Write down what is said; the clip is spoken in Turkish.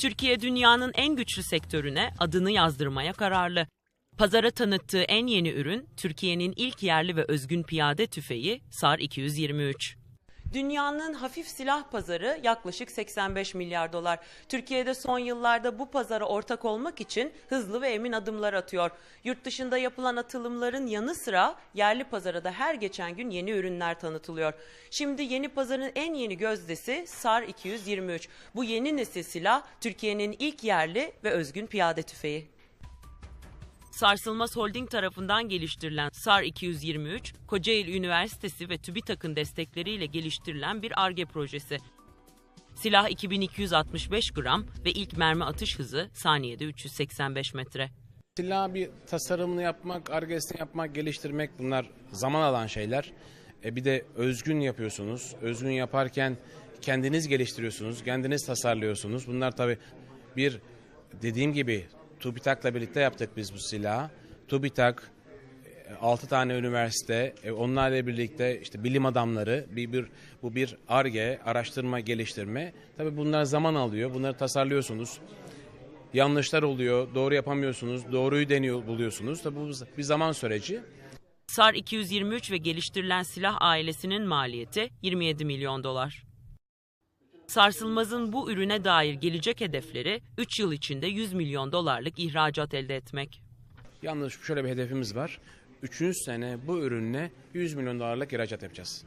Türkiye dünyanın en güçlü sektörüne adını yazdırmaya kararlı. Pazara tanıttığı en yeni ürün Türkiye'nin ilk yerli ve özgün piyade tüfeği SAR 223. Dünyanın hafif silah pazarı yaklaşık 85 milyar dolar. Türkiye'de son yıllarda bu pazara ortak olmak için hızlı ve emin adımlar atıyor. Yurt dışında yapılan atılımların yanı sıra yerli pazara da her geçen gün yeni ürünler tanıtılıyor. Şimdi yeni pazarın en yeni gözdesi SAR 223. Bu yeni nesil silah Türkiye'nin ilk yerli ve özgün piyade tüfeği. Sarsılmaz Holding tarafından geliştirilen SAR 223, Kocaeli Üniversitesi ve TÜBİTAK'ın destekleriyle geliştirilen bir ARGE projesi. Silah 2265 gram ve ilk mermi atış hızı saniyede 385 metre. Silah bir tasarımını yapmak, argesini yapmak, geliştirmek bunlar zaman alan şeyler. E bir de özgün yapıyorsunuz. Özgün yaparken kendiniz geliştiriyorsunuz, kendiniz tasarlıyorsunuz. Bunlar tabii bir dediğim gibi TÜBİTAK'la birlikte yaptık biz bu silahı. TÜBİTAK, 6 tane üniversite, e, onlarla birlikte işte bilim adamları, bir, bir bu bir ARGE, araştırma, geliştirme. Tabii bunlar zaman alıyor. Bunları tasarlıyorsunuz. Yanlışlar oluyor, doğru yapamıyorsunuz, doğruyu deniyor buluyorsunuz. Tabii bu bir zaman süreci. SAR 223 ve geliştirilen silah ailesinin maliyeti 27 milyon dolar. Sarsılmaz'ın bu ürüne dair gelecek hedefleri 3 yıl içinde 100 milyon dolarlık ihracat elde etmek. Yalnız şöyle bir hedefimiz var. Üçüncü sene bu ürünle 100 milyon dolarlık ihracat yapacağız.